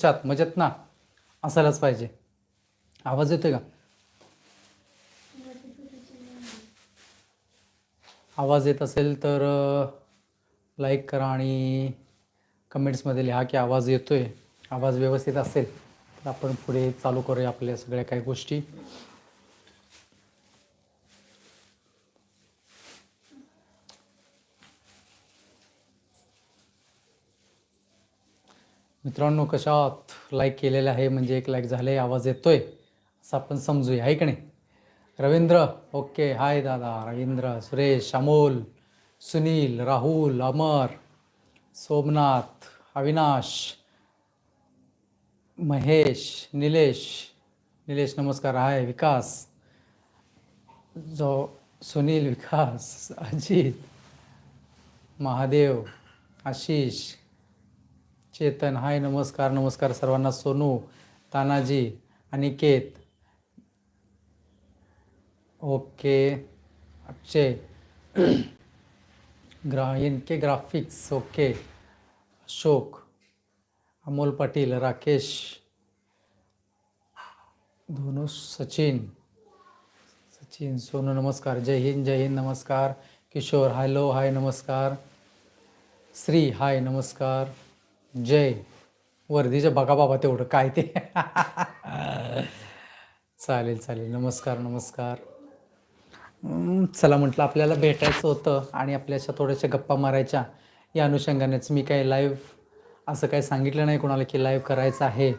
चात मजेत ना. असायलाच पाहिजे. आवाज येतोय का? आवाज येत असेल तर लाईक करा आणि कमेंट्समध्ये लिहा की आवाज येतोय. आवाज व्यवस्थित असेल तर आपण पुढे चालू करूया आपल्या सगळ्या काही गोष्टी. मित्रांनो कशात लाईक केलेलं आहे? म्हणजे एक लाईक झाले आवाज येतोय असं आपण समजूया आहे की नाही? रवींद्र ओके हाय दादा रवींद्र सुरेश अमोल सुनील राहुल अमर सोमनाथ अविनाश महेश निलेश निलेश नमस्कार हाय विकास जो सुनील विकास अजित महादेव आशिष चेतन हाय, नमस्कार नमस्कार सर्वांना. सोनू, तानाजी अनिकेत ओके. अक्षय. ग्रा, N K graphics. Okay. Ashok. Amol Patil, Rakesh. Dhonu, Sachin. Sachin, Sonu, नमस्कार. जय हिंद जय हिंद, नमस्कार. किशोर हॅलो हाय नमस्कार. श्री हाय नमस्कार. जय. वर्दीच्या बघा बाबा तेवढं काय ते. चालेल चालेल. नमस्कार नमस्कार. चला म्हटलं आपल्याला भेटायचं होतं आणि आपल्याशा थोड्याशा गप्पा मारायच्या. या अनुषंगानेच मी काही लाईव्ह असं काही सांगितलं नाही कोणाला की लाईव्ह करायचं आहे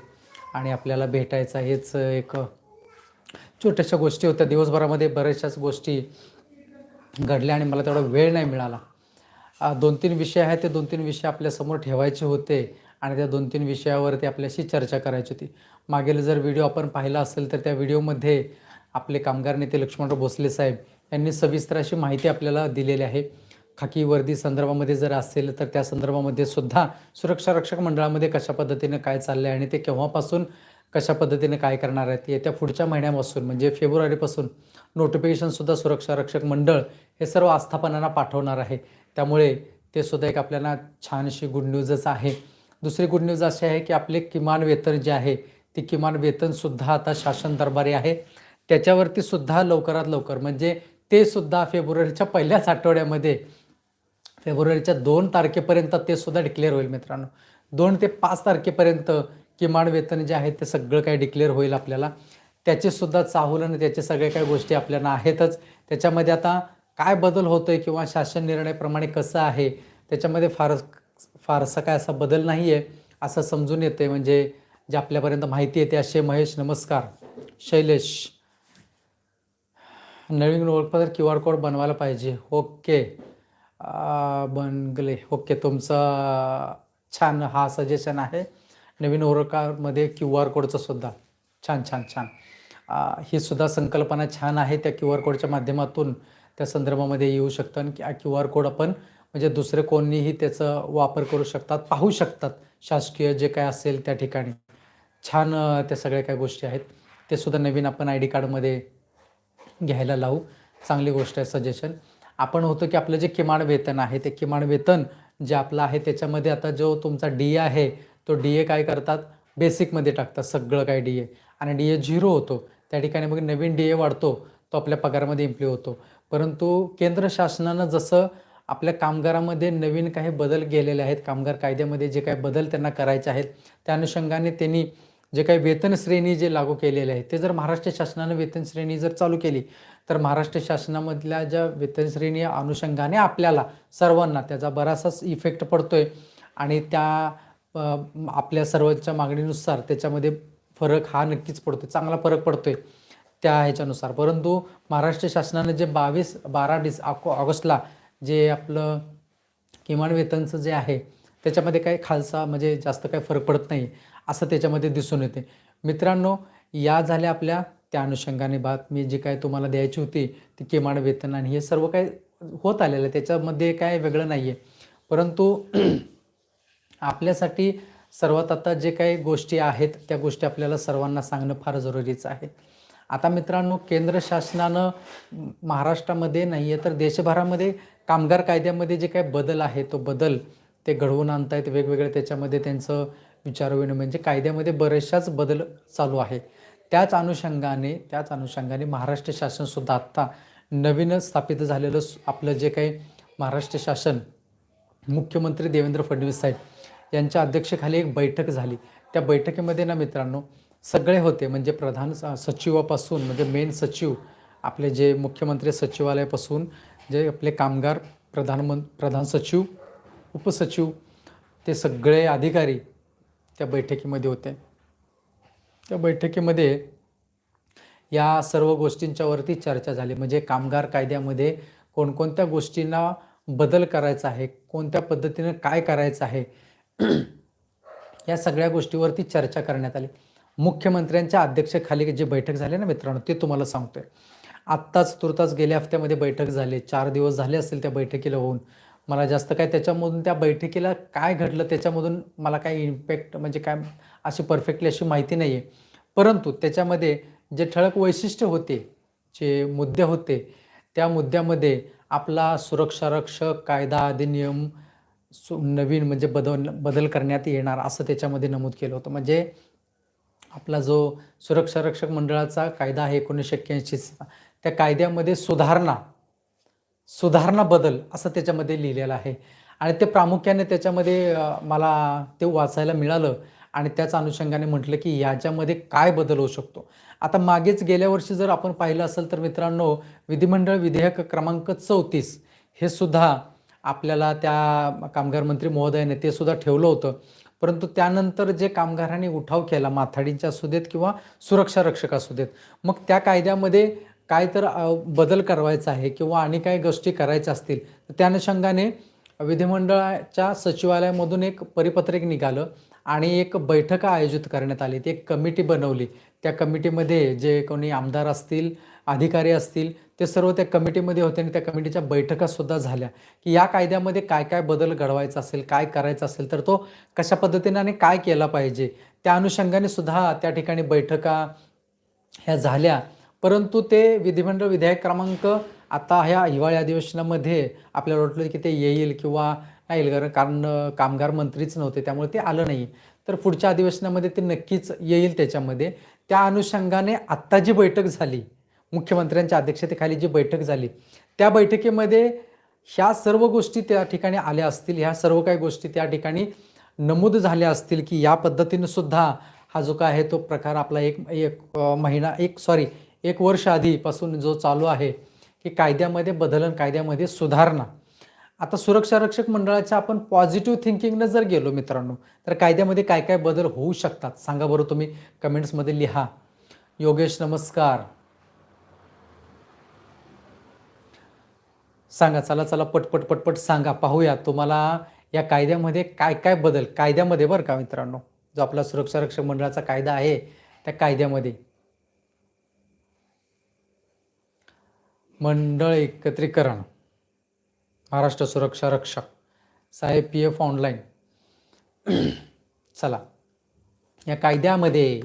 आणि आपल्याला भेटायचं हेच एक छोट्याशा गोष्टी होत्या. दिवसभरामध्ये बऱ्याचशाच गोष्टी घडल्या आणि मला तेवढा वेळ नाही मिळाला. दोन तीन विषय आहेत ते दोन तीन विषय आपल्यासमोर ठेवायचे होते आणि त्या दोन तीन विषयावरती आपल्याशी चर्चा करायची होती. मागील जर व्हिडिओ आपण पाहिला असेल तर त्या व्हिडिओमध्ये आपले कामगार नेते लक्ष्मणराव भोसले साहेब यांनी सविस्तर अशी माहिती आपल्याला दिलेली आहे. खाकी वर्दी संदर्भामध्ये जर असेल तर त्या संदर्भामध्ये सुद्धा सुरक्षा रक्षक मंडळामध्ये कशा पद्धतीने काय चाललं आहे आणि ते केव्हापासून कशा पद्धतीने काय करणार आहेत येत्या पुढच्या महिन्यापासून म्हणजे फेब्रुवारीपासून नोटिफिकेशनसुद्धा सुरक्षा रक्षक मंडळ हे सर्व आस्थापनांना पाठवणार आहे. त्यामुळे ते सुद्धा एक आपल्याला छानशी गुड न्यूजच आहे. दुसरी गुड न्यूज अशी आहे की आपले किमान वेतन जे आहे ते किमान वेतनसुद्धा आता शासन दरबारी आहे. त्याच्यावरती सुद्धा लवकरात लवकर म्हणजे ते सुद्धा फेब्रुवारीच्या पहिल्याच आठवड्यामध्ये फेब्रुवारीच्या दोन तारखेपर्यंत ते सुद्धा डिक्लेअर होईल मित्रांनो. दोन ते पाच तारखेपर्यंत किमान वेतन जे आहे ते सगळं काही डिक्लेअर होईल आपल्याला. त्याचे सुद्धा चाहूल आणि त्याचे सगळे काही गोष्टी आपल्याला आहेतच. त्याच्यामध्ये आता काय बदल होतोय किंवा शासन निर्णयाप्रमाणे कसं आहे त्याच्यामध्ये फार फारसा काय असा बदल नाही आहे असं समजून येते म्हणजे जे आपल्यापर्यंत माहिती येते असे महेश नमस्कार. शैलेश. नवीन ओळखपत्र क्यू आर कोड बनवायला पाहिजे. ओके. बनगले. ओके तुमचं छान हा सजेशन आहे. नवीन ओळखामध्ये क्यू आर कोडचं सुद्धा. छान छान छान. ही सुद्धा संकल्पना छान आहे त्या क्यू आर कोडच्या माध्यमातून. त्या संदर्भामध्ये येऊ शकतं आणि क्यू आर कोड आपण म्हणजे दुसरे कोणीही त्याचा वापर करू शकतात पाहू शकतात शासकीय जे काय असेल त्या ठिकाणी. छान त्या सगळ्या काय गोष्टी आहेत. ते सुद्धा नवीन आपण आय डी कार्डमध्ये घ्यायला लावू. चांगली गोष्ट आहे सजेशन. आपण होतो की आपलं जे किमान वेतन आहे ते किमान वेतन जे आपलं आहे त्याच्यामध्ये आता जो तुमचा डी ए आहे तो डी ए काय करतात? बेसिकमध्ये टाकतात सगळं काय डी ए. आणि डी ए झिरो होतो. त्या ठिकाणी मग नवीन डी ए वाढतो तो आपल्या पगारामध्ये इम्प्लिव होतो. परंतु केंद्र शासनानं जसं आपल्या कामगारामध्ये नवीन काही बदल केलेले आहेत कामगार कायद्यामध्ये जे काही बदल त्यांना करायचे आहेत त्या अनुषंगाने त्यांनी जे काही वेतन श्रेणी जे लागू केलेले आहे ते जर महाराष्ट्र शासनानं वेतन श्रेणी जर चालू केली तर महाराष्ट्र शासनामधल्या ज्या वेतन श्रेणी अनुषंगाने आपल्याला सर्वांना त्याचा बराचसाच इफेक्ट पडतोय आणि त्या आपल्या सर्वांच्या मागणीनुसार त्याच्यामध्ये फरक हा नक्कीच पडतो चांगला फरक पडतोय. त्या ह्याच्यानुसार. परंतु महाराष्ट्र शासनानं जे बावीस बारा डिस ऑगस्टला जे आपलं किमान वेतनचं जे आहे त्याच्यामध्ये काही खालसा म्हणजे जास्त काही फरक पडत नाही असं त्याच्यामध्ये दिसून येते. मित्रांनो या झाल्या आपल्या त्या अनुषंगाने बातमी जी काय तुम्हाला द्यायची होती ती किमान वेतन आणि हे सर्व काही होत आलेलं आहे. त्याच्यामध्ये काय वेगळं नाही आहे परंतु आपल्यासाठी सर्वात आता जे काही गोष्टी आहेत त्या गोष्टी आपल्याला सर्वांना सांगणं फार जरुरीचं आहे. आता मित्रांनो केंद्र शासनानं महाराष्ट्रामध्ये नाही आहे तर देशभरामध्ये कामगार कायद्यामध्ये जे काही बदल आहे तो बदल ते घडवून आणतायत. वेगवेगळे त्याच्यामध्ये त्यांचं विचारविनिमय म्हणजे कायद्यामध्ये बरेचशाच बदल चालू आहे. त्याच अनुषंगाने त्याच अनुषंगाने महाराष्ट्र शासनसुद्धा आत्ता नवीन स्थापित झालेलं आपलं जे काही महाराष्ट्र शासन मुख्यमंत्री देवेंद्र फडणवीस साहेब यांच्या अध्यक्षतेखाली एक बैठक झाली. त्या बैठकीमध्ये ना मित्रांनो सगळे होते. म्हणजे प्रधान स- सचिवापासून म्हणजे मेन सचिव आपले जे मुख्यमंत्री सचिवालयापासून जे आपले कामगार प्रधानमं प्रधान सचिव उपसचिव ते सगळे अधिकारी त्या बैठकीमध्ये होते. त्या बैठकीमध्ये या सर्व गोष्टींच्यावरती चर्चा झाली. म्हणजे कामगार कायद्यामध्ये कोणकोणत्या गोष्टींना बदल करायचा आहे कोणत्या पद्धतीनं काय करायचं आहे या सगळ्या गोष्टीवरती चर्चा करण्यात आली. मुख्यमंत्र्यांच्या अध्यक्षतेखाली जी बैठक झाली ना मित्रांनो ते तुम्हाला सांगतोय. आत्ताच तुर्तास गेल्या हफ्त्यामध्ये बैठक झाली. चार दिवस झाले असतील त्या बैठकीला होऊन. मला जास्त काय त्याच्यामधून त्या बैठकीला काय घडलं त्याच्यामधून मला काय इम्पॅक्ट म्हणजे काय अशी परफेक्टली अशी माहिती नाही आहे परंतु त्याच्यामध्ये जे ठळक वैशिष्ट्य होते जे मुद्दे होते त्या मुद्द्यामध्ये आपला सुरक्षारक्षक कायदा अधिनियम सु नवीन म्हणजे बदल बदल करण्यात येणार असं त्याच्यामध्ये नमूद केलं होतं. म्हणजे आपला जो सुरक्षा रक्षक मंडळाचा कायदा आहे एकोणीसशे एक्क्याऐंशीचा त्या कायद्यामध्ये सुधारणा सुधारणा बदल असं त्याच्यामध्ये लिहिलेलं आहे. आणि ते प्रामुख्याने त्याच्यामध्ये मला ते वाचायला मिळालं आणि त्याच अनुषंगाने म्हटलं की याच्यामध्ये काय बदल होऊ शकतो. आता मागेच गेल्या वर्षी जर आपण पाहिलं असेल तर मित्रांनो विधिमंडळ विधेयक क्रमांक चौतीस हे सुद्धा आपल्याला त्या कामगार मंत्री महोदयाने ते सुद्धा ठेवलं होतं. परंतु त्यानंतर जे कामगारांनी उठाव केला माथाडींच्या असू देत किंवा सुरक्षा रक्षक असू देत मग त्या कायद्यामध्ये काय तर बदल करायचा आहे किंवा आणि काही गोष्टी करायच्या असतील तर त्या अनुषंगाने विधिमंडळाच्या सचिवालयामधून एक परिपत्रक निघालं आणि एक बैठक आयोजित करण्यात आली. ती एक कमिटी बनवली. त्या कमिटीमध्ये जे कोणी आमदार असतील अधिकारी असतील ते सर्व त्या कमिटीमध्ये होते आणि त्या कमिटीच्या बैठकासुद्धा झाल्या की या कायद्यामध्ये काय काय बदल घडवायचा असेल काय करायचं असेल तर तो कशा पद्धतीने आणि काय केला पाहिजे त्या अनुषंगाने सुद्धा त्या ठिकाणी बैठका ह्या झाल्या. परंतु ते विधिमंडळ विधेयक क्रमांक आता ह्या हिवाळी अधिवेशनामध्ये आपल्याला वाटलं की ते येईल किंवा नाही येईल कारण कारण कामगार मंत्रीच नव्हते त्यामुळे ते आलं नाही. तर पुढच्या अधिवेशनामध्ये ते नक्कीच येईल त्याच्यामध्ये. त्या अनुषंगाने आत्ता जी बैठक झाली मुख्यमंत्र्यांच्या अध्यक्षतेखाली जी बैठक झाली त्या बैठकीमध्ये ह्या सर्व गोष्टी त्या ठिकाणी आल्या असतील ह्या सर्व काही गोष्टी त्या ठिकाणी नमूद झाल्या असतील की या पद्धतीनं सुद्धा हा जो काय आहे तो प्रकार आपला एक एक महिना एक सॉरी एक वर्ष आधीपासून जो चालू आहे की कायद्यामध्ये बदल कायद्यामध्ये सुधारणा. आता सुरक्षा रक्षक मंडळाच्या आपण पॉझिटिव्ह थिंकिंगनं जर गेलो मित्रांनो तर कायद्यामध्ये काय काय बदल होऊ शकतात सांगा बरं तुम्ही कमेंट्समध्ये लिहा. योगेश नमस्कार. सांगा चला चला पटपट पटपट सांगा पाहूया. तुम्हाला या कायद्यामध्ये काय काय बदल? कायद्यामध्ये बरं का मित्रांनो? जो आपला सुरक्षा रक्षक मंडळाचा कायदा आहे त्या कायद्यामध्ये. मंडळ एकत्रीकरण. महाराष्ट्र सुरक्षा रक्षक. साहेब पी एफ ऑनलाईन चला. या कायद्यामध्ये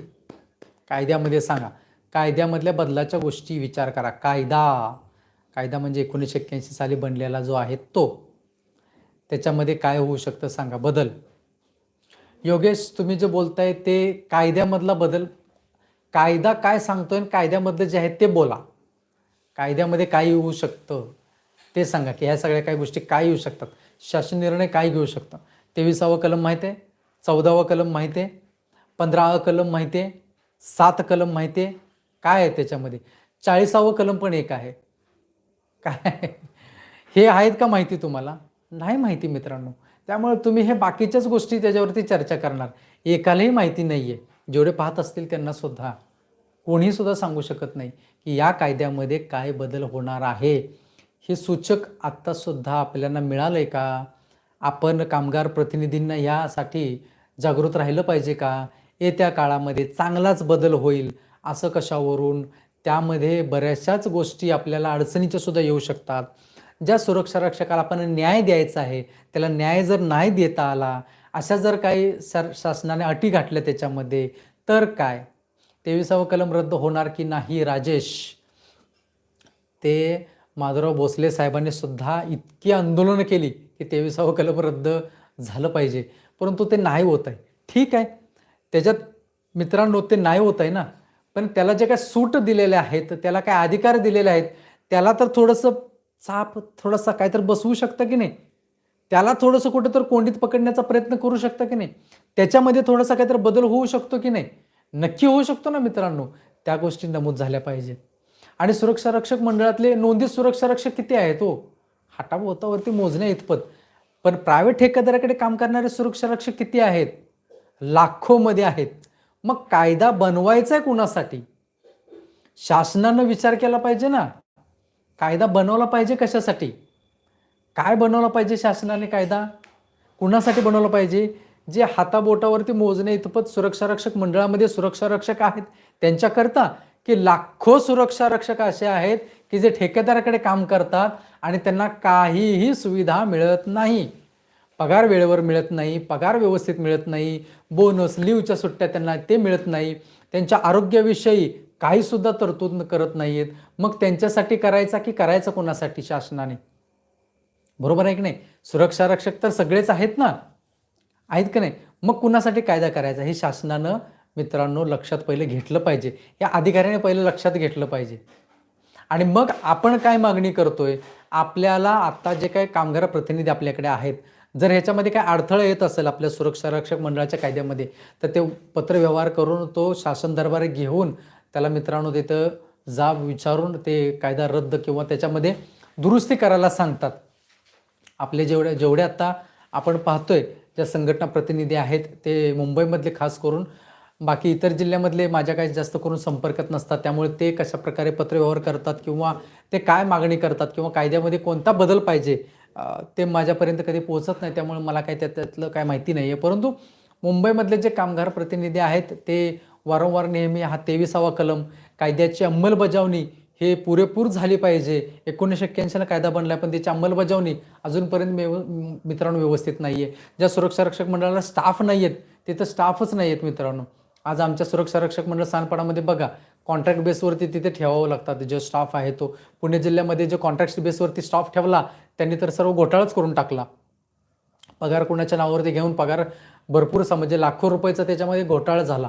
कायद्यामध्ये सांगा. कायद्यामधल्या बदलाच्या गोष्टी विचार करा. कायदा. कायदा म्हणजे एकोणीसशे एक्क्याऐंशी साली बनलेला जो आहे तो. त्याच्यामध्ये काय होऊ शकतं सांगा? बदल. योगेश तुम्ही जे बोलताय ते कायद्यामधला बदल. कायदा काय सांगतोय आणि कायद्यामधलं जे आहे ते बोला. कायद्यामध्ये काय येऊ शकतं ते सांगा की ह्या सगळ्या काही गोष्टी काय येऊ शकतात? शासन निर्णय काय घेऊ शकतं? तेविसावं कलम माहिती आहे? चौदावं कलम माहिती आहे? पंधरावं कलम माहिती आहे? सात कलम माहिती आहे? काय आहे त्याच्यामध्ये? चाळीसावं कलम पण एक आहे. काय? हे आहेत का माहिती तुम्हाला? नाही माहिती मित्रांनो. त्यामुळे तुम्ही हे बाकीच्याच गोष्टी त्याच्यावरती चर्चा करणार. एकालाही माहिती नाही आहे जेवढे पाहत असतील त्यांना सुद्धा. कोणी सुद्धा सांगू शकत नाही की या कायद्यामध्ये काय बदल होणार आहे. हे सूचक आत्तासुद्धा आपल्याला मिळालं आहे का? आपण कामगार प्रतिनिधींना यासाठी जागृत राहिलं पाहिजे का? येत्या काळामध्ये चांगलाच बदल होईल असं कशावरून त्यामध्ये बऱ्याचशाच गोष्टी आपल्याला अडचणीच्या सुद्धा येऊ शकतात. ज्या सुरक्षा रक्षकाला आपण न्याय द्यायचा आहे त्याला न्याय जर नाही देता आला अशा जर काही सर शासनाने अटी घातल्या त्याच्यामध्ये तर काय? तेविसावं कलम रद्द होणार की नाही राजेश? ते माधवराव भोसले साहेबांनी सुद्धा इतकी आंदोलनं केली की तेविसावं कलम रद्द झालं पाहिजे. परंतु ते नाही होत आहे. ठीक आहे. त्याच्यात मित्रांनो ते नाही होत आहे ना. पण त्याला जे काय सूट दिलेले आहेत त्याला काय अधिकार दिलेले आहेत त्याला तर थोडंसं चाप थोडासा काहीतरी बसवू शकतं की नाही? त्याला थोडंसं कुठं तर कोंडीत पकडण्याचा प्रयत्न करू शकतं की नाही? त्याच्यामध्ये थोडासा काहीतरी बदल होऊ शकतो की नाही? नक्की होऊ शकतो ना मित्रांनो? त्या गोष्टी नमूद झाल्या पाहिजेत. आणि सुरक्षा रक्षक मंडळातले नोंदीत सुरक्षा रक्षक किती आहेत हो? हाटाभोवतावरती मोजण्या इतपत पण प्रायव्हेट ठेकेदाराकडे काम करणारे सुरक्षा रक्षक किती आहेत? लाखोमध्ये आहेत. मग कायदा बनवायचा आहे कुणासाठी? शासनानं विचार केला पाहिजे ना. कायदा बनवला पाहिजे कशासाठी? काय बनवला पाहिजे शासनाने कायदा? कुणासाठी बनवला पाहिजे? जे हाताबोटावरती मोजणे इतपत सुरक्षा रक्षक मंडळामध्ये सुरक्षा रक्षक आहेत त्यांच्याकरता की लाखो सुरक्षा रक्षक असे आहेत की जे ठेकेदाराकडे काम करतात आणि त्यांना काहीही सुविधा मिळत नाही. पगार वेळेवर मिळत नाही पगार व्यवस्थित मिळत नाही बोनस लिव्हच्या सुट्ट्या त्यांना ते मिळत नाही. त्यांच्या आरोग्याविषयी काहीसुद्धा तरतूद करत नाहीत मग त्यांच्यासाठी करायचा की करायचं कोणासाठी शासनाने? बरोबर आहे की नाही? सुरक्षा रक्षक तर सगळेच आहेत ना? आहेत का नाही? मग कुणासाठी कायदा करायचा? हे शासनानं मित्रांनो लक्षात पहिले घेतलं पाहिजे. या अधिकाऱ्याने पहिले लक्षात घेतलं पाहिजे. आणि मग आपण काय मागणी करतोय? आपल्याला आत्ता जे काही कामगार प्रतिनिधी आपल्याकडे आहेत जर ह्याच्यामध्ये काय अडथळा येत असेल आपल्या सुरक्षा रक्षक मंडळाच्या कायद्यामध्ये तर ते पत्रव्यवहार करून तो शासन दरबारी घेऊन त्याला मित्रांनो तिथं जाब विचारून ते कायदा रद्द किंवा त्याच्यामध्ये दुरुस्ती करायला सांगतात. आपले जेवढे जेवढे आत्ता आपण पाहतोय ज्या संघटना प्रतिनिधी आहेत ते मुंबईमधले खास करून बाकी इतर जिल्ह्यामधले माझ्या काही जास्त करून संपर्कात नसतात. त्यामुळे ते कशा प्रकारे पत्रव्यवहार करतात किंवा ते काय मागणी करतात किंवा कायद्यामध्ये कोणता बदल पाहिजे ते माझ्यापर्यंत कधी पोहोचत नाही त्यामुळे मला काही त्यात- त्यातलं काय माहिती नाही आहे परंतु मुंबईमधले जे कामगार प्रतिनिधी आहेत ते वारंवार नेहमी हा तेविसावा कलम कायद्याची अंमलबजावणी हे पुरेपूर झाली पाहिजे. एकोणीसशे एक्क्याऐंशीला कायदा बनला पण त्याची अंमलबजावणी अजूनपर्यंत मेव मित्रांनो व्यवस्थित नाही आहे ज्या सुरक्षा रक्षक मंडळाला स्टाफ नाही आहेत तिथं स्टाफच नाही आहेत मित्रांनो. आज आमच्या सुरक्षा रक्षक मंडळ सानपाडामध्ये बघा कॉन्ट्रॅक्ट बेसवरती तिथे ठेवावं लागतात. जो स्टाफ आहे तो. पुणे जिल्ह्यामध्ये जो कॉन्ट्रॅक्ट बेसवरती स्टाफ ठेवला त्यांनी तर सर्व घोटाळाच करून टाकला. पगार कोणाच्या नावावरती घेऊन पगार भरपूरसा म्हणजे लाखो रुपयाचा त्याच्यामध्ये घोटाळा झाला.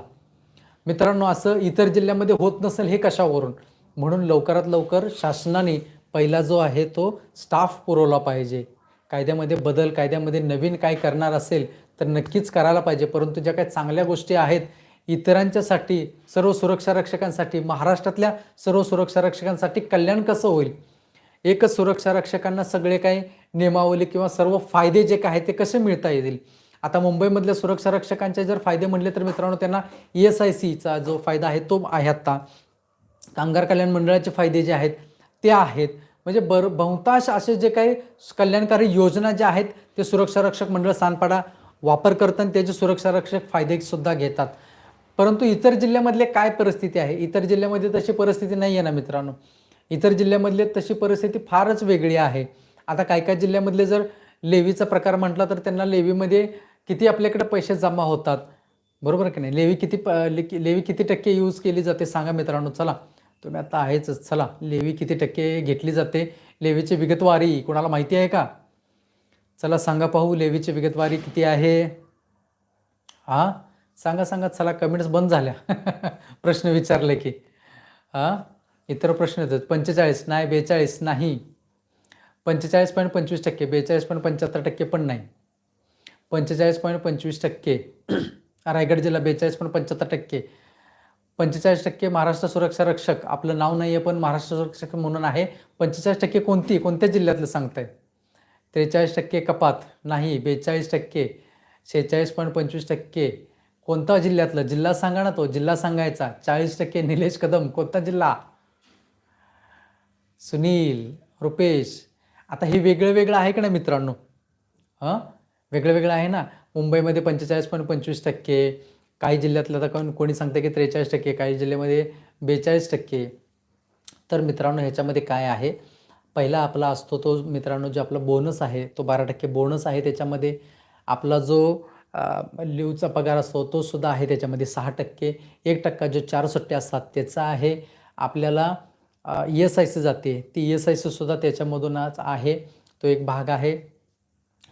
मित्रांनो असं इतर जिल्ह्यामध्ये होत नसेल हे कशावरून? म्हणून लवकरात लवकर शासनाने पहिला जो आहे तो स्टाफ पुरवला पाहिजे. कायद्यामध्ये बदल कायद्यामध्ये नवीन काय करणार असेल तर नक्कीच करायला पाहिजे. परंतु ज्या काही चांगल्या गोष्टी आहेत इतरांच्यासाठी सर्व सुरक्षा रक्षकांसाठी महाराष्ट्रातल्या सर्व सुरक्षा रक्षकांसाठी कल्याण कसं होईल? एकच सुरक्षा रक्षकांना सगळे काही नियमावली किंवा सर्व फायदे जे काय ते कसे मिळता येतील? आता मुंबईमधल्या सुरक्षा रक्षकांचे जर फायदे म्हणले तर मित्रांनो त्यांना ई एस आय सीचा जो फायदा आहे तो आहे आत्ता. कामगार कल्याण मंडळाचे फायदे जे आहेत ते आहेत. म्हणजे बर बहुतांश असे जे काही कल्याणकारी योजना ज्या आहेत ते सुरक्षा रक्षक मंडळ सांडपाडा वापर करताना त्याचे सुरक्षा रक्षक फायदे सुद्धा घेतात. परंतु इतर जिल्ह्यामधले काय परिस्थिती आहे? इतर जिल्ह्यामध्ये तशी परिस्थिती नाही आहे ना मित्रांनो. इतर जिल्ह्यामधले तशी परिस्थिती फारच वेगळी आहे. आता काय काय जिल्ह्यामधले जर लेवीचा प्रकार म्हटला तर त्यांना लेवीमध्ये किती आपल्याकडे पैसे जमा होतात? बरोबर की नाही? लेवी किती प ले- लेवी किती टक्के यूज केली जाते सांगा मित्रांनो. चला. तुम्ही आता आहेच चला. लेवी किती टक्के घेतली जाते? लेवीची विगतवारी. कोणाला माहिती आहे का? चला सांगा पाहू. लेवीची विगतवारी किती आहे? हां सांगा सांगा चला कमेंट्स बंद झाल्या. प्रश्न विचारले की. हां? इतर प्रश्न येतात. पंचेचाळीस नाही बेचाळीस नाही. पंचेचाळीस पॉईंट पंचवीस टक्के बेचाळीस पॉईंट पंच्याहत्तर टक्के पण नाही. पंचेचाळीस पॉईंट पंचवीस टक्के. रायगड जिल्हा बेचाळीस पॉईंट पंच्याहत्तर टक्के. पंचेचाळीस टक्के महाराष्ट्र सुरक्षा रक्षक. आपलं नाव नाही आहे पण महाराष्ट्र सुरक्षक म्हणून आहे. पंचेचाळीस टक्के कोणती? कोणत्या जिल्ह्यातलं सांगताय? त्रेचाळीस टक्के कपात. नाही बेचाळीस टक्के. शेहेचाळीस पॉईंट पंचवीस टक्के. कोणता जिल्ह्यातलं? जिल्हा सांगा ना तो. जिल्हा सांगायचा. चाळीस टक्के निलेश कदम. कोणता जिल्हा? सुनील रुपेश. आता हे वेगळं वेगळं आहे का ना मित्रांनो? हां? वेगळं वेगळं आहे ना. मुंबईमध्ये पंचेचाळीस पॉईंट पंचवीस टक्के. काही जिल्ह्यातलं आता कोण कोणी सांगतं की त्रेचाळीस टक्के. काही जिल्ह्यामध्ये बेचाळीस टक्के. तर मित्रांनो ह्याच्यामध्ये काय आहे? पहिला आपला असतो तो मित्रांनो जो आपला बोनस आहे तो बारा टक्के बोनस आहे. त्याच्यामध्ये आपला जो लिवचा पगार असतो तो सुद्धा आहे त्याच्यामध्ये सहा टक्के. एक टक्का जो चार सुट्ट्या असतात त्याचा आहे आपल्याला ई एस आय सी जाते. ती ई एस आय सीसुद्धा त्याच्यामधूनच आहे. तो एक भाग आहे.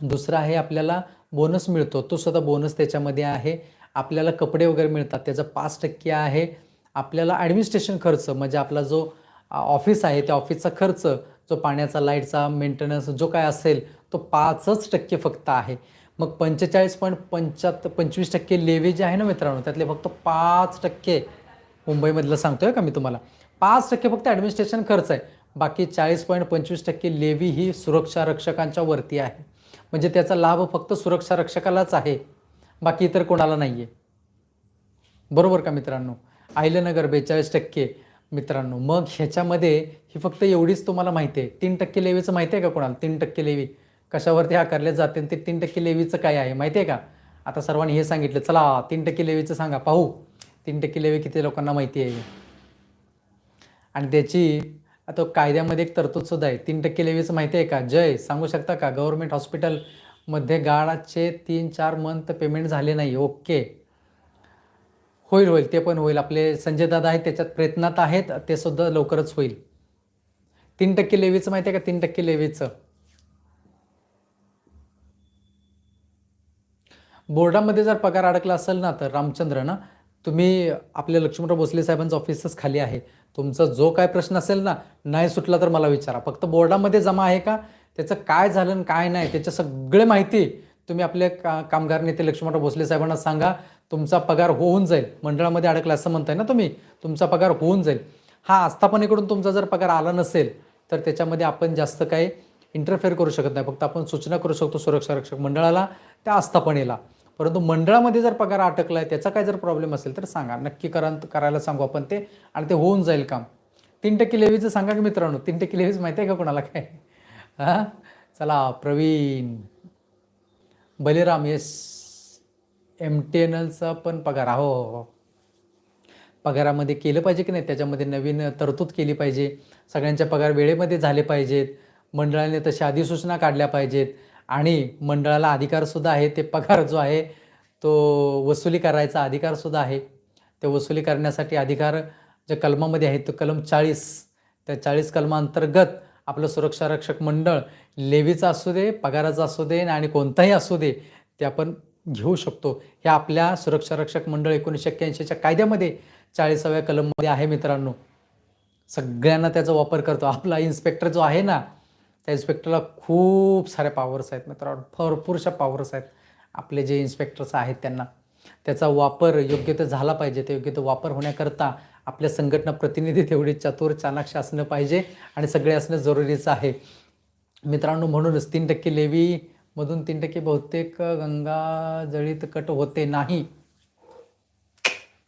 दुसरा आहे आपल्याला बोनस मिळतो. तो सुद्धा बोनस त्याच्यामध्ये आहे. आपल्याला कपडे वगैरे मिळतात त्याचं पाच टक्के आहे. आपल्याला ॲडमिनिस्ट्रेशन खर्च म्हणजे आपला जो ऑफिस आहे त्या ऑफिसचा खर्च जो पाण्याचा लाईटचा मेंटेनन्स जो काय असेल तो पाचच टक्के फक्त आहे. मग पंचेचाळीस पॉईंट पंच्याहत्तर पंचवीस टक्के लेवी जे आहे ना मित्रांनो? त्यातले फक्त पाच टक्के मुंबईमधलं सांगतोय का मी तुम्हाला? पाच टक्के फक्त ॲडमिनिस्ट्रेशन खर्च आहे. बाकी चाळीस पॉईंट पंचवीस टक्के लेवी ही सुरक्षा रक्षकांच्या वरती आहे. म्हणजे त्याचा लाभ फक्त सुरक्षा रक्षकालाच आहे. बाकी इतर कोणाला नाही आहे बरोबर का मित्रांनो? आयलनगर बेचाळीस टक्के मित्रांनो. मग ह्याच्यामध्ये ही फक्त एवढीच तुम्हाला माहिती आहे. तीन टक्के लेवीचं माहिती आहे का कोणाला? तीन टक्के लेवी कशावरती आकारले जाते ते तीन टक्के लेवीचं काय आहे माहिती आहे का? आता सर्वांनी हे सांगितलं. चला तीन टक्के लेवीचं सांगा. पाहू. तीन टक्के लेवी किती लोकांना माहिती आहे. आणि त्याची आता कायद्यामध्ये एक तरतूदसुद्धा आहे. तीन टक्के लेवीचं माहिती आहे का? जय सांगू शकता का? गव्हर्नमेंट हॉस्पिटलमध्ये गाळाचे तीन चार मंथ पेमेंट झाले नाही. ओके. होईल होईल. ते पण होईल. आपले संजय दादा आहेत त्याच्यात प्रयत्नात आहेत. ते सुद्धा लवकरच होईल. तीन टक्के लेवीचं माहिती आहे का? तीन टक्के लेवीचं. बोर्डामध्ये जर पगार अडकला असेल ना तर रामचंद्र ना तुम्ही आपल्या लक्ष्मणराव भोसले साहेबांचं ऑफिसच खाली आहे. तुमचा जो काय प्रश्न असेल ना नाही सुटला तर मला विचारा. फक्त बोर्डामध्ये जमा आहे का? त्याचं काय झालं आणि काय नाही त्याच्या सगळे माहिती तुम्ही आपल्या का कामगार नेते लक्ष्मणराव भोसले साहेबांना सांगा. तुमचा पगार होऊन जाईल. मंडळामध्ये अडकला असं म्हणताय ना तुम्ही तुमचा पगार होऊन जाईल. हा आस्थापनेकडून तुमचा जर पगार आला नसेल तर त्याच्यामध्ये आपण जास्त काही इंटरफेअर करू शकत नाही. फक्त आपण सूचना करू शकतो सुरक्षा रक्षक मंडळाला त्या आस्थापनेला. परंतु मंडळामध्ये जर पगार अटकला आहे त्याचा काय जर प्रॉब्लेम असेल तर सांगा. नक्की करा करायला सांगू आपण ते. आणि ते होऊन जाईल काम. तीन टक्के लेवीचं सांगा की मित्रांनो. तीन टक्के लेवीज माहिती आहे का कोणाला काय? हां? चला Praveen. Baliram yes M T N एलचा पण पगार. हो, हो हो पगारामध्ये केलं पाहिजे की नाही? त्याच्यामध्ये नवीन तरतूद केली पाहिजे. सगळ्यांचे पगार वेळेमध्ये झाले पाहिजेत. मंडळाने तशा अधिसूचना काढल्या पाहिजेत. आणि मंडळाला अधिकारसुद्धा आहे ते पगार जो आहे तो वसुली करायचा अधिकारसुद्धा आहे. ते वसुली करण्यासाठी अधिकार ज्या कलमामध्ये आहे तो कलम चाळीस. त्या चाळीस कलमांतर्गत आपलं सुरक्षा रक्षक मंडळ लेवीचं असू दे पगाराचं असू दे आणि कोणताही असू दे ते आपण घेऊ शकतो. हे आपल्या सुरक्षा रक्षक मंडळ एकोणीसशे एक्क्याऐंशीच्या कायद्यामध्ये चाळीसाव्या कलममध्ये आहे मित्रांनो. सगळ्यांना त्याचा वापर करतो. आपला इन्स्पेक्टर जो आहे ना त्या इन्स्पेक्टरला खूप साऱ्या पॉवर्स आहेत मित्रांनो. भरपूरशा पॉवर्स आहेत आपले जे इन्स्पेक्टर्स आहेत त्यांना. त्याचा वापर योग्य ते झाला पाहिजे ते योग्य तो वापर होण्याकरता आपल्या संघटना प्रतिनिधी तेवढे चतुर चाणाक्ष असणं पाहिजे आणि सगळे असणं जरुरीचं आहे. मित्रांनो म्हणूनच तीन टक्के लेवीमधून तीन टक्के बहुतेक गंगा जळीत कट होते नाही.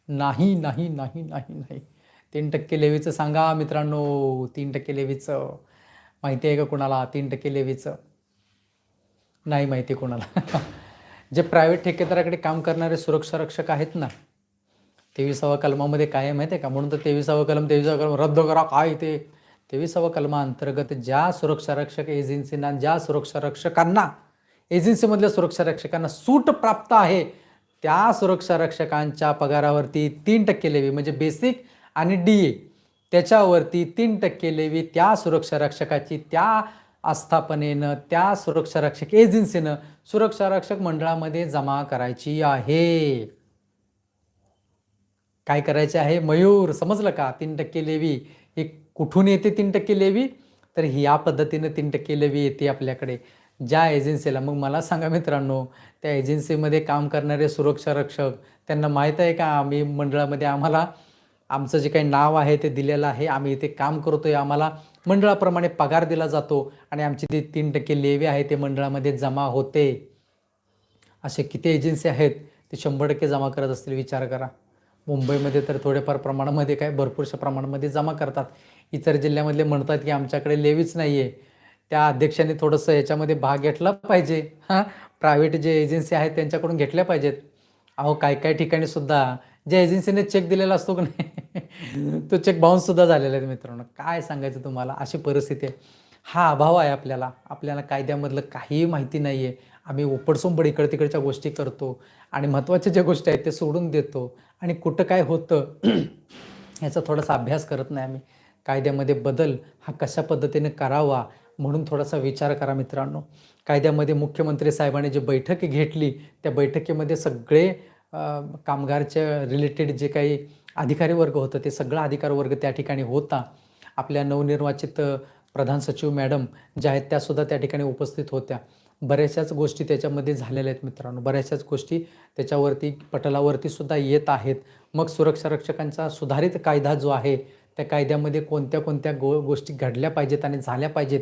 नाही नाही नाही नाही नाही. तीन टक्के लेवीचं सांगा मित्रांनो तीन टक्के लेवीचं. माहिती आहे का कोणाला? तीन टक्के लेवीचं. नाही माहिती कोणाला. जे प्रायव्हेट ठेकेदाराकडे काम करणारे सुरक्षा रक्षक आहेत ना तेविसावा कलमामध्ये काय माहिती आहे का? म्हणून तर तेविसावं कलम तेविसावं कलम रद्द करा काय ते? कलमा कलमाअंतर्गत ज्या सुरक्षा रक्षक एजन्सींना ज्या सुरक्षा रक्षकांना एजन्सीमधल्या सुरक्षा रक्षकांना सूट प्राप्त आहे त्या सुरक्षा रक्षकांच्या पगारावरती तीन टक्के लेवी म्हणजे बेसिक आणि डी ए त्याच्यावरती तीन टक्के लेवी त्या सुरक्षा रक्षकाची त्या आस्थापनेनं त्या सुरक्षा रक्षक एजन्सीनं सुरक्षा रक्षक मंडळामध्ये जमा करायची आहे. काय करायचे आहे? मयूर समजलं का? तीन टक्के लेवी. ही कुठून येते तीन टक्के लेवी? तर ही या पद्धतीनं तीन टक्के लेवी येते आपल्याकडे. ज्या एजन्सीला मग मला सांगा मित्रांनो त्या एजन्सीमध्ये काम करणारे सुरक्षा रक्षक त्यांना माहीत आहे का आम्ही मंडळामध्ये आम्हाला आमचं जे काही नाव आहे ते दिलेलं आहे. आम्ही इथे काम करतोय. आम्हाला मंडळाप्रमाणे पगार दिला जातो आणि आमची जी तीन टक्के लेवी आहे ते मंडळामध्ये जमा होते. असे किती एजन्सी आहेत ते शंभर टक्के जमा करत असतील विचार करा. मुंबईमध्ये तर थोडेफार प्रमाणामध्ये काय भरपूरशा प्रमाणामध्ये जमा करतात. इतर जिल्ह्यामधले म्हणतात की आमच्याकडे लेवीच नाही आहे त्या अध्यक्षांनी थोडंसं याच्यामध्ये भाग घेतला पाहिजे. हां प्रायव्हेट जे एजन्सी आहेत त्यांच्याकडून घेतल्या पाहिजेत. अहो काय काय ठिकाणी सुद्धा ज्या एजन्सीने चेक दिलेला असतो की नाही? तो चेक बाउन्ससुद्धा झालेला आहे मित्रांनो. काय सांगायचं तुम्हाला? अशी परिस्थिती आहे. हा अभाव आहे आपल्याला. आपल्याला कायद्यामधलं काहीही माहिती नाही आहे आम्ही उपडसोंबड इकडं तिकडच्या गोष्टी करतो आणि महत्त्वाच्या ज्या गोष्टी आहेत ते सोडून देतो. आणि कुठं काय होतं याचा थोडासा अभ्यास करत नाही आम्ही. कायद्यामध्ये बदल हा कशा पद्धतीने करावा म्हणून थोडासा विचार करा मित्रांनो. कायद्यामध्ये मुख्यमंत्री साहेबांनी जी बैठक घेतली त्या बैठकीमध्ये सगळे कामगारच्या रिलेटेड जे काही अधिकारी वर्ग होतं ते सगळा अधिकार वर्ग त्या ठिकाणी होता. आपल्या नवनिर्वाचित प्रधान सचिव मॅडम ज्या आहेत त्यासुद्धा त्या ठिकाणी उपस्थित होत्या. बऱ्याचशाच गोष्टी त्याच्यामध्ये झालेल्या आहेत मित्रांनो. बऱ्याचशाच गोष्टी त्याच्यावरती पटलावरती सुद्धा येत आहेत. मग सुरक्षा रक्षकांचा सुधारित कायदा जो आहे त्या कायद्यामध्ये कोणत्या कोणत्या गो गोष्टी घडल्या पाहिजेत आणि झाल्या पाहिजेत.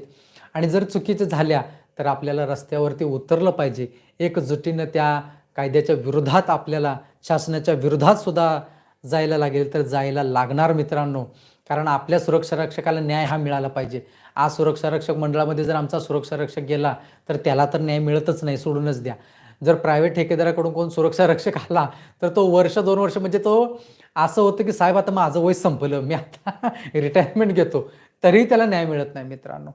आणि जर चुकीच्या झाल्या तर आपल्याला रस्त्यावरती उतरलं पाहिजे. एकजुटीनं त्या कायद्याच्या विरोधात आपल्याला शासनाच्या विरोधात सुद्धा जायला लागेल तर जायला लागणार मित्रांनो. कारण आपल्या सुरक्षा रक्षकाला न्याय हा मिळाला पाहिजे. आज सुरक्षा रक्षक मंडळामध्ये जर आमचा सुरक्षा रक्षक गेला तर त्याला तर न्याय मिळतच नाही सोडूनच द्या. जर प्रायव्हेट ठेकेदाराकडून कोण सुरक्षा रक्षक आला तर तो वर्ष दोन वर्ष म्हणजे तो असं होतं की साहेब आता माझं वय संपलं मी आता रिटायरमेंट घेतो. तरीही त्याला न्याय मिळत नाही मित्रांनो.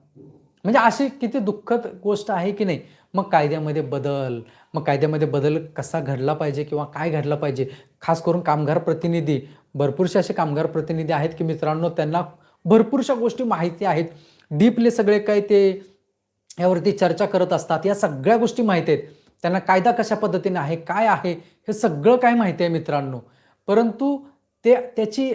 म्हणजे अशी किती दुःखद गोष्ट आहे की नाही? मग कायद्यामध्ये बदल मग कायद्यामध्ये बदल कसा घडला पाहिजे किंवा काय घडला पाहिजे? खास करून कामगार प्रतिनिधी भरपूरसे असे कामगार प्रतिनिधी आहेत की मित्रांनो त्यांना भरपूरशा गोष्टी माहिती आहेत. डीपले सगळे काही ते यावरती चर्चा करत असतात. या सगळ्या गोष्टी माहिती आहेत. त्यांना कायदा कशा पद्धतीने आहे काय आहे हे सगळं काय माहिती आहे मित्रांनो? परंतु ते त्याची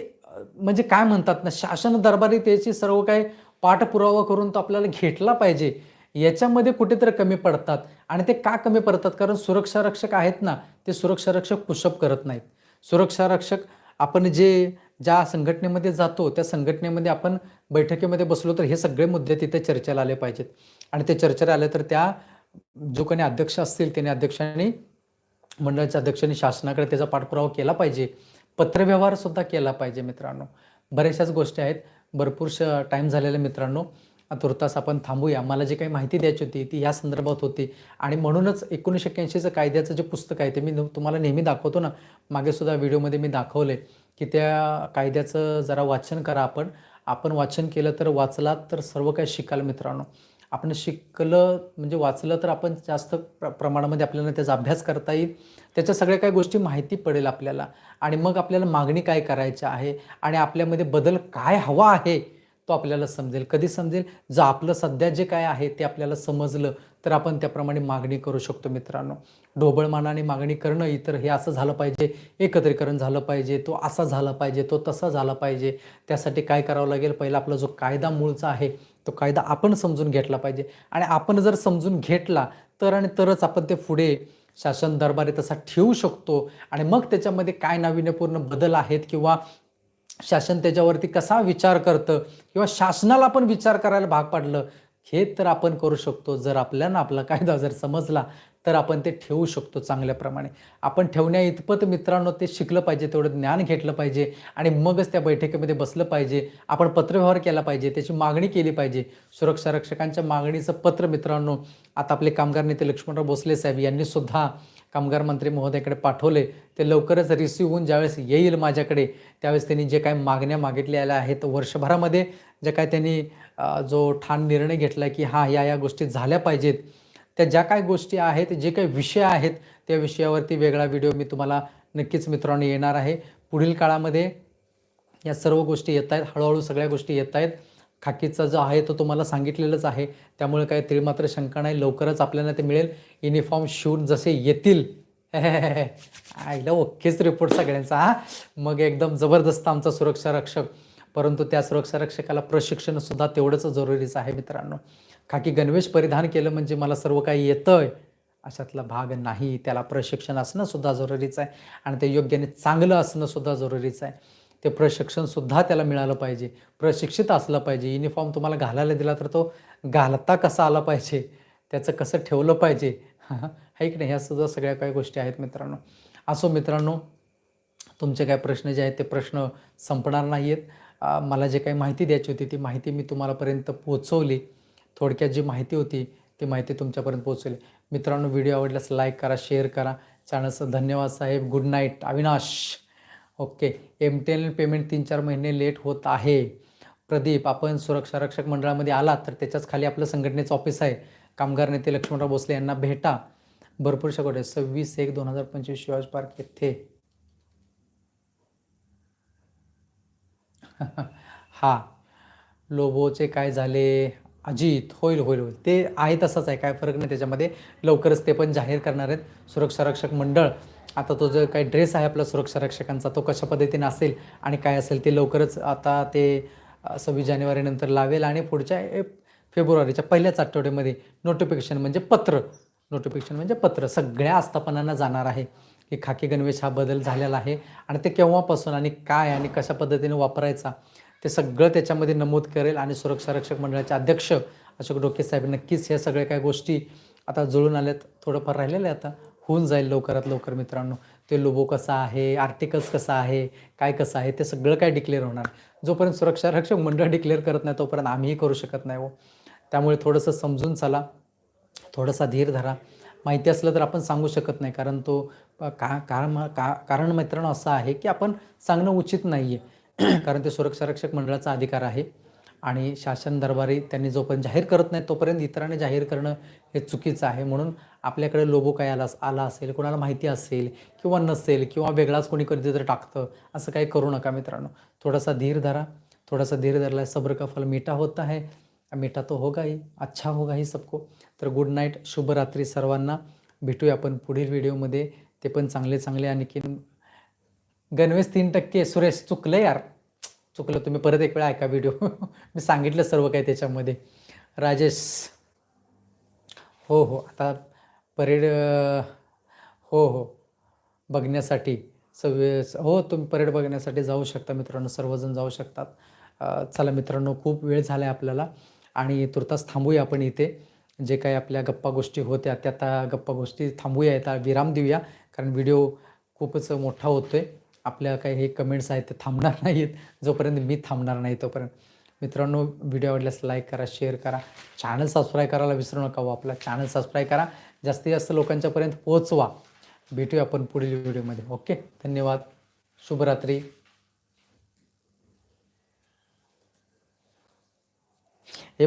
म्हणजे काय म्हणतात ना शासन दरबारी त्याची सर्व काही पाठपुरावा करून तो आपल्याला घेतला पाहिजे. याच्यामध्ये कुठेतरी कमी पडतात. आणि ते का कमी पडतात? कारण सुरक्षा रक्षक आहेत ना ते सुरक्षा रक्षक पुशअप करत नाहीत. सुरक्षा रक्षक आपण जे ज्या संघटनेमध्ये जातो त्या संघटनेमध्ये आपण बैठकीमध्ये बसलो तर हे सगळे मुद्दे तिथे चर्चेला आले पाहिजेत. आणि ते चर्चेला आले तर त्या जो कोणी अध्यक्ष असतील त्याने अध्यक्षांनी मंडळाच्या अध्यक्षांनी शासनाकडे त्याचा पाठपुरावा केला पाहिजे. पत्रव्यवहार सुद्धा केला पाहिजे मित्रांनो. बऱ्याचशाच गोष्टी आहेत. भरपूरशा टाईम झालेला मित्रांनो. तुर्तास आपण थांबूया. मला जी काही माहिती द्यायची होती ती या संदर्भात होती. आणि म्हणूनच एकोणीसशे एक्क्याऐंशीचं कायद्याचं जे पुस्तक आहे ते मी तुम्हाला नेहमी दाखवतो ना. मागेसुद्धा व्हिडिओमध्ये मी दाखवले की त्या कायद्याचं जरा वाचन करा आपण. आपण वाचन केलं तर वाचलात तर सर्व काही शिकाल मित्रांनो. आपण शिकलं म्हणजे वाचलं तर आपण जास्त प्र प्रमाणामध्ये आपल्याला त्याचा अभ्यास करता येईल. त्याच्या सगळ्या काही गोष्टी माहिती पडेल आपल्याला. आणि मग आपल्याला मागणी काय करायची आहे? आणि आपल्यामध्ये बदल काय हवा आहे? तो आपल्याला समजेल. कधी समजेल? जर आपलं सध्या जे काय आहे ते आपल्याला समजलं तर आपण त्याप्रमाणे मागणी करू शकतो मित्रांनो. ढोबळमानाने मागणी करणं इतर हे असं झालं पाहिजे एकत्रीकरण झालं पाहिजे तो असा झाला पाहिजे तो तसा झाला पाहिजे. त्यासाठी काय करावं लागेल? पहिला आपला जो कायदा मूळचा आहे तो कायदा आपण समजून घेतला पाहिजे. आणि आपण जर समजून घेतला तर आणि तरच आपण ते पुढे शासन दरबारी तसा ठेवू शकतो. आणि मग त्याच्यामध्ये काय नाविन्यपूर्ण बदल आहेत किंवा शासन त्याच्यावरती कसा विचार करतं किंवा शासनाला पण विचार करायला भाग पाडलं हे तर आपण करू शकतो. जर आपल्याला आपला कायदा जर समजला तर आपण ते ठेवू शकतो चांगल्याप्रमाणे. आपण ठेवण्या इतपत मित्रांनो ते शिकलं पाहिजे तेवढं ज्ञान घेतलं पाहिजे आणि मगच त्या बैठकीमध्ये बसलं पाहिजे. आपण पत्रव्यवहार केला पाहिजे त्याची मागणी केली पाहिजे. सुरक्षा रक्षकांच्या मागणीचं पत्र मित्रांनो आता आपले कामगार नेते लक्ष्मणराव भोसले साहेब यांनी सुद्धा कामगार मंत्री महोदयाकडे पाठवले ते लवकरच रिसिव्ह होऊन ज्यावेळेस येईल माझ्याकडे त्यावेळेस त्यांनी जे काय मागण्या मागितलेल्या आहेत वर्षभरामध्ये जे काय त्यांनी जो ठाण निर्णय घेतला की हा या या गोष्टी झाल्या पाहिजेत त्या ज्या काय गोष्टी आहेत जे काही विषय आहेत त्या विषयावरती वेगळा व्हिडिओ मी तुम्हाला नक्कीच मित्रांनो येणार आहे. पुढील काळामध्ये या सर्व गोष्टी येत आहेत हळूहळू सगळ्या गोष्टी येत आहेत. खाकीचा जो आहे तो तुम्हाला सांगितलेलंच आहे. त्यामुळे काही तरी मात्र शंका नाही. लवकरच आपल्याला ते मिळेल. युनिफॉर्म शिवून जसे येतील. आयला ओकेच रिपोर्ट सगळ्यांचा हा. मग एकदम जबरदस्त आमचा सुरक्षा रक्षक. परंतु त्या सुरक्षा रक्षकाला प्रशिक्षणसुद्धा तेवढंच जरुरीचं आहे मित्रांनो. खाकी गणवेश परिधान केलं म्हणजे मला सर्व काही येतंय. अशातला भाग नाही. त्याला प्रशिक्षण असणं सुद्धा जरुरीचं आहे. आणि ते योग्याने चांगलं असणं सुद्धा जरुरीचं आहे. ते प्रशिक्षणसुद्धा त्याला मिळालं पाहिजे. प्रशिक्षित असलं पाहिजे. युनिफॉर्म तुम्हाला घालायला दिला तर तो घालता कसा आला पाहिजे? त्याचं कसं ठेवलं पाहिजे? आहे की नाही? ह्या सुद्धा सगळ्या काही गोष्टी आहेत मित्रांनो. असो मित्रांनो तुमचे काय प्रश्न जे आहेत ते प्रश्न संपणार नाही आहेत मला जे काही माहिती द्यायची होती ती माहिती मी तुम्हालापर्यंत पोचवली थोडक्यात जी माहिती होती ती माहिती तुमच्यापर्यंत पोहोचवली. मित्रांनो व्हिडिओ आवडल्यास लाईक करा शेअर करा. चॅनलचं धन्यवाद साहेब. Good night Avinash. Okay. M T L payment तीन चार महिने लेट होत आहे. प्रदीप आपण सुरक्षा रक्षक मंडळामध्ये आलात तर त्याच्याच खाली आपलं संघटनेचं ऑफिस आहे. कामगार नेते लक्ष्मणराव भोसले यांना भेटा. भरपूरशा गोष्टी सव्वीस एक दोन हजार पंचवीस शिवाजी पार्क येथे. हा. लोबोचे काय झाले? अजित होईल होईल होईल. ते आहे तसंच आहे. काय फरक नाही त्याच्यामध्ये. लवकरच ते पण जाहीर करणार आहेत सुरक्षा रक्षक मंडळ. आता तो जो काही ड्रेस आहे आपला सुरक्षा रक्षकांचा तो कशा पद्धतीने असेल आणि काय असेल ते लवकरच आता ते सव्वीस जानेवारीनंतर लावेल आणि पुढच्या ए- फेब्रुवारीच्या पहिल्याच आठवड्यामध्ये नोटिफिकेशन म्हणजे पत्र नोटिफिकेशन म्हणजे पत्र सगळ्या आस्थापनांना जाणार आहे. की खाकी गणवेश हा बदल झालेला आहे आणि ते केव्हापासून आणि काय आणि कशा पद्धतीने वापरायचा ते सगळं त्याच्यामध्ये नमूद करेल आणि सुरक्षा रक्षक मंडळाचे अध्यक्ष अशोक डोके साहेब नक्कीच ह्या सगळ्या काही गोष्टी आता जुळून आल्यात थोडंफार राहिलेलं आहे आता. होऊन जाईल लवकरात लवकर मित्रांनो. ते लोबो कसा आहे आर्टिकल्स कसा आहे काय कसं आहे ते सगळं काय डिक्लेअर होणार. जोपर्यंत सुरक्षा रक्षक मंडळ डिक्लेअर करत नाही तोपर्यंत आम्हीही करू शकत नाही हो. त्यामुळे थोडंसं समजून चला. थोडासा धीर धरा. माहिती असलं तर आपण सांगू शकत नाही. कारण तो का कारण का कारण मित्रांनो असं आहे की आपण सांगणं उचित नाही आहे कारण ते सुरक्षा रक्षक मंडळाचा अधिकार आहे. आणि शासन दरबारी त्यांनी जोपर्यंत जाहीर करत नाही तोपर्यंत इतरांनी जाहीर करणं हे चुकीचं आहे. म्हणून आपल्याकडे लोबो काय आला आला असेल कोणाला माहिती असेल किंवा नसेल किंवा वेगळाच कोणी कधीतरी टाकतं असं काही करू नका मित्रांनो. थोडासा धीर धरा. थोडासा धीर धरला सब्र का फल मीठा होता है. मीठा तो होगा ही अच्छा होगा ही सबको. तर गुड नाईट शुभरात्री सर्वांना. भेटूया आपण पुढील व्हिडिओमध्ये. ते पण चांगले चांगले आणखीन गणवेश तीन टक्के सुरेश चुकलं यार. चुकलं तुम्ही परत एक वेळा ऐका व्हिडिओ मी सांगितलं सर्व काही त्याच्यामध्ये. राजेश. हो हो. आता परेड हो हो. बघण्यासाठी सव्वीस हो तुम्ही परेड बघण्यासाठी जाऊ शकता मित्रांनो. सर्वजण जाऊ शकतात. चला मित्रांनो खूप वेळ झाला आहे आपल्याला. आणि तुर्तास थांबूया आपण इथे. जे काही आपल्या गप्पा गोष्टी होत्या त्या आता गप्पा गोष्टी थांबूया. येतात विराम देऊया कारण व्हिडिओ खूपच मोठा होतो आहे आपल्या काही हे कमेंट्स आहेत ते थांबणार नाहीत. जोपर्यंत मी थांबणार नाही तोपर्यंत. मित्रांनो व्हिडिओ आवडल्यास लाईक करा शेअर करा. चॅनल सबस्क्राईब करायला विसरू नका हो आपला. चॅनल सबस्क्राईब करा. जास्तीत जास्त लोकांच्यापर्यंत पोहोचवा. भेटूया आपण पुढील व्हिडिओमध्ये ओके धन्यवाद. शुभरात्री. हे